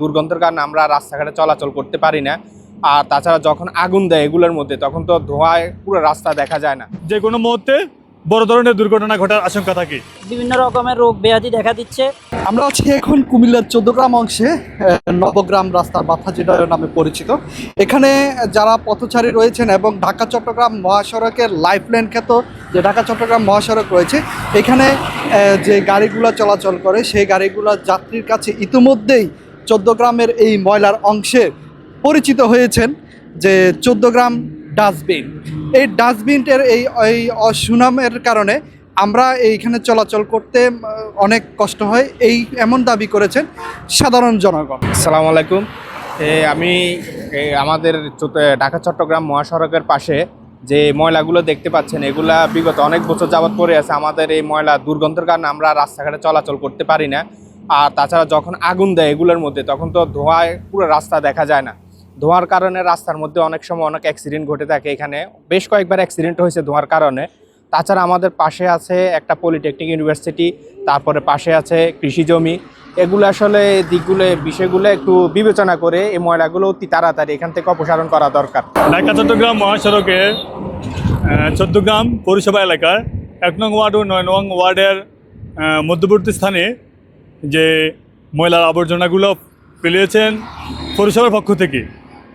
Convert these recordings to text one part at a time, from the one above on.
দুর্গন্ধের কারণে আমরা রাস্তাঘাটে চলাচল করতে পারি না। আর তাছাড়া যখন আগুন দেয় এগুলোর মধ্যে তখন তো ধোঁয়ায় পুরো রাস্তা দেখা যায় না। যে কোনো মুহূর্তে বড় ধরনের দুর্ঘটনা ঘটার আশঙ্কা থাকে। বিভিন্ন রকমের রোগ ব্যাধি দেখা দিচ্ছে। আমরা আছি এখন কুমিল্লার চোদ্দগ্রাম অংশে নবগ্রাম রাস্তার বাথাজিডা নামে পরিচিত। এখানে যারা পথচারী রয়েছেন এবং ঢাকা চট্টগ্রাম মহাসড়কের লাইফ লাইন খ্যাত যে ঢাকা চট্টগ্রাম মহাসড়ক রয়েছে এখানে যে গাড়িগুলো চলাচল করে সেই গাড়িগুলো যাত্রীর কাছে ইতিমধ্যেই চোদ্দগ্রামের এই ময়লার অংশে পরিচিত হয়েছেন যে চোদ্দ গ্রাম ডাস্টবিন। এই ডাস্টবিনটার এই এই অসুনামের কারণে আমরা এইখানে চলাচল করতে অনেক কষ্ট হয়। এই এমন দাবি করেছেন সাধারণ জনগণ। আসসালামু আলাইকুম। আমি আমাদের চোদ্দ- ঢাকা, চট্টগ্রাম মহাসড়কের পাশে যে ময়লাগুলো দেখতে পাচ্ছেন, এগুলা বিগত অনেক বছর যাবত পড়ে আছে। আমাদের এই ময়লা দুর্গন্ধের কারণে আমরা রাস্তাঘাটে চলাচল করতে পারি না। আর তাছাড়া যখন আগুন দেয় এগুলোর মধ্যে, তখন তো ধোঁয়ায় পুরো রাস্তা দেখা যায় না। ধোঁয়ার কারণে রাস্তার মধ্যে অনেক সময় অনেক অ্যাক্সিডেন্ট ঘটে থাকে এখানে। বেশ কয়েকবার অ্যাক্সিডেন্ট হয়েছে ধোঁয়ার কারণে। তাছাড়া আমাদের পাশে আছে একটা পলিটেকনিক ইউনিভার্সিটি তারপরে পাশে আছে কৃষি জমি। এগুলো আসলে দিকগুলো, বিষয়গুলো একটু বিবেচনা করে এই ময়লাগুলো অতি তাড়াতাড়ি এখান থেকে অপসারণ করা দরকার। ঢাকা, চট্টগ্রাম মহাসড়কে চোদ্দগ্রাম পৌরসভা এলাকার এক নং ওয়ার্ড ও নয় নং ওয়ার্ডের মধ্যবর্তী স্থানে যে ময়লার আবর্জনাগুলো ফেলিয়েছেন পৌরসভার পক্ষ থেকে।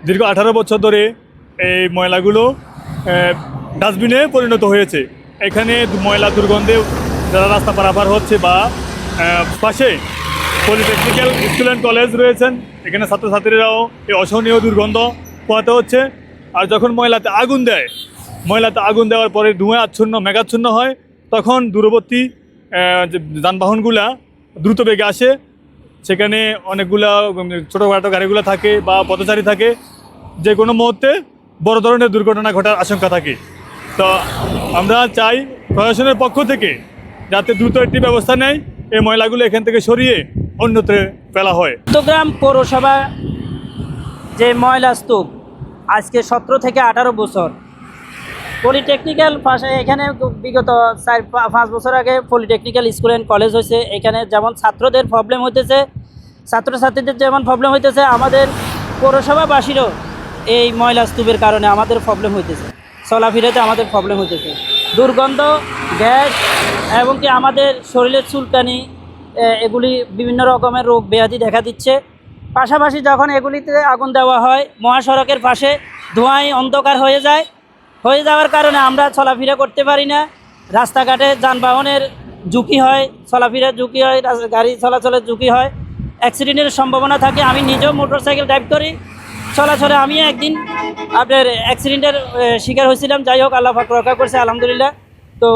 দীর্ঘ আঠারো বছর ধরে এই ময়লাগুলো ডাস্টবিনে পরিণত হয়েছে। এখানে ময়লা দুর্গন্ধে যারা রাস্তা পারাপার হচ্ছে বা পাশে পলিটেকনিক্যাল স্কুল অ্যান্ড কলেজ রয়েছেন, এখানে ছাত্রছাত্রীরাও এই অসহনীয় দুর্গন্ধ পোহাতে হচ্ছে। আর যখন ময়লাতে আগুন দেয়, ময়লাতে আগুন দেওয়ার পরে ধোঁয়া আচ্ছন্ন, মেঘাচ্ছন্ন হয়, তখন দূরবর্তী যে যানবাহনগুলা দ্রুত বেগে আসে। সেখানে অনেকগুলা ছোটোখাটো গাড়িগুলো থাকে বা পথচারী থাকে। যে কোনো মুহূর্তে বড় ধরনের দুর্ঘটনা ঘটার আশঙ্কা থাকে। তো আমরা চাই প্রশাসনের পক্ষ থেকে যাতে দ্রুত একটি ব্যবস্থা নেয়, এই ময়লাগুলো এখান থেকে সরিয়ে অন্যত্র ফেলা হয়। চট্টগ্রাম পৌরসভা যে ময়লা স্তূপ, আজকে সতেরো থেকে আঠারো বছর পলিটেকনিক্যাল পাশে এখানে বিগত চার পাঁচ বছর আগে পলিটেকনিক্যাল স্কুল অ্যান্ড কলেজ হয়েছে। এখানে যেমন ছাত্রদের প্রবলেম হইতেছে, ছাত্রছাত্রীদের যেমন প্রবলেম হইতেছে, আমাদের পৌরসভাবাসীরও এই ময়লা স্তূপের কারণে আমাদের প্রবলেম হইতেছে। চলাফেরাতে আমাদের প্রবলেম হইতেছে। দুর্গন্ধ, গ্যাস এবং কি আমাদের শরীরের চুলকানি এগুলি বিভিন্ন রকমের রোগ ব্যাধি দেখা দিচ্ছে। পাশাপাশি যখন এগুলিতে আগুন দেওয়া হয়, মহাসড়কের পাশে ধোঁয়ায় অন্ধকার হয়ে যায়। হয়ে যাওয়ার কারণে আমরা চলাফেরা করতে পারি না। রাস্তাঘাটে যানবাহনের ঝুঁকি হয়, চলাফেরার ঝুঁকি হয় গাড়ি চলাচলের ঝুঁকি হয়। অ্যাক্সিডেন্টের সম্ভাবনা থাকে। আমি নিজেও মোটরসাইকেল ড্রাইভ করি। চলাচলে আমি একদিন আপনার অ্যাক্সিডেন্টের শিকার হয়েছিলাম। যাই হোক, আল্লাহ রক্ষা করছে, আলহামদুলিল্লাহ। তো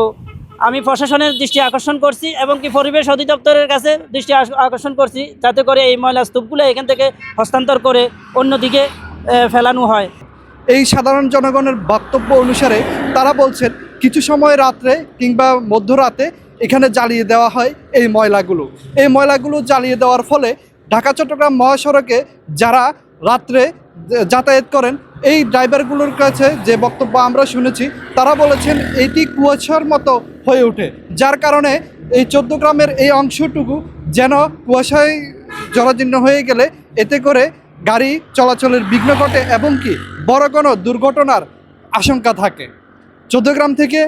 আমি প্রশাসনের দৃষ্টি আকর্ষণ করছি এবং কি পরিবেশ অধিদপ্তরের কাছে দৃষ্টি আকর্ষণ করছি। যাতে করে এই ময়লা স্তূপগুলো এখান থেকে হস্তান্তর করে অন্যদিকে ফেলানো হয়। এই সাধারণ জনগণের বক্তব্য অনুসারে তারা বলছেন, কিছু সময় রাত্রে কিংবা মধ্যরাতে এখানে জ্বালিয়ে দেওয়া হয় এই ময়লাগুলো। এই ময়লাগুলো জ্বালিয়ে দেওয়ার ফলে ঢাকা, চট্টগ্রাম মহাসড়কে যারা রাত্রে যাতায়াত করেন, এই ড্রাইভারগুলোর কাছে যে বক্তব্য আমরা শুনেছি, তারা বলেছেন, এটি কুয়াশার মতো হয়ে ওঠে, যার কারণে এই চোদ্দ গ্রামের এই অংশটুকু যেন কুয়াশায় জরাজীর্ণ হয়ে গেলে, এতে করে গাড়ি চলাচলের বিঘ্ন ঘটে এবং কি বড় কোনো দুর্ঘটনার আশঙ্কা থাকে। চোদ্দগ্রাম থেকে